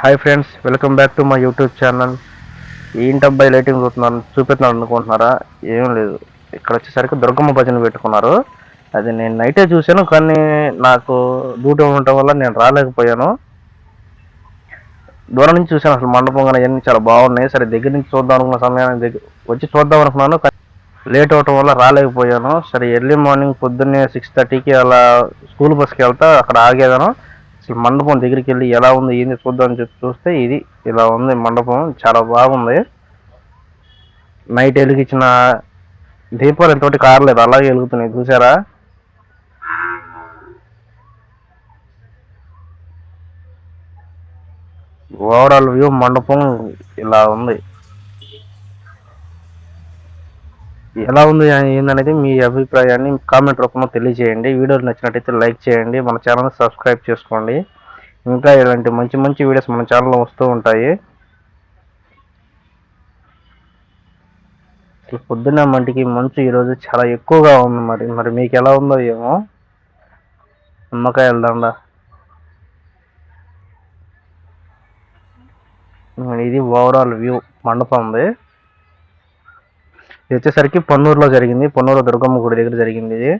Hi friends welcome back to my YouTube channel ఏంటబ్బాయి lighting చూస్తున్నాను చూపెడుతున్నాను అనుకుంటున్నారా? ఏం లేదు. ఇక్కడ వచ్చేసరికి దుర్గమ్మ భజన పెట్టుకున్నారు. అది నేను నైటే చూశాను కానీ నాకు డ్యూటీ ఉండటం వల్ల నేను రాలేకపోయాను. దూరం నుంచి చూశాను అసలు మండపం కానీ అన్నీ చాలా బాగున్నాయి. సరే దగ్గర నుంచి చూద్దాం అనుకున్న సమయానికి దగ్గర వచ్చి చూద్దాం అనుకున్నాను లేట్ అవటం వల్ల రాలేకపోయాను. సరే ఎర్లీ మార్నింగ్ పొద్దున్నే సిక్స్ థర్టీకి అలా స్కూల్ బస్కి వెళ్తా అక్కడ ఆగేదాను. ఈ మండపం దగ్గరికి వెళ్ళి ఎలా ఉంది ఏంది చూద్దామని చెప్పి చూస్తే ఇది ఇలా ఉంది మండపం చాలా బాగుంది. నైట్ వెలిగించిన దీపాలు ఎంతటి కారలేదు అలాగే వెలుగుతున్నాయి చూసారా ఓవరాల్ వ్యూ మండపం ఇలా ఉంది. ఎలా ఉంది ఏందనేది మీ అభిప్రాయాన్ని కామెంట్ రూపంలో తెలియజేయండి. వీడియోలు నచ్చినట్టయితే లైక్ చేయండి. మన ఛానల్ సబ్స్క్రైబ్ చేసుకోండి. ఇంకా ఇలాంటి మంచి మంచి వీడియోస్ మన ఛానల్లో వస్తూ ఉంటాయి. అసలు పొద్దున్న మంటికి మంచు ఈరోజు చాలా ఎక్కువగా ఉంది మరి. మరి మీకు ఎలా ఉందో ఏమో నిమ్మకాయ వెళ్దాండా ఇది ఓవరాల్ వ్యూ మండపం ఉంది ఇది వచ్చేసరికి పొన్నూరులో జరిగింది. పొన్నూరు దుర్గమ్మ గుడి దగ్గర జరిగింది ఇది.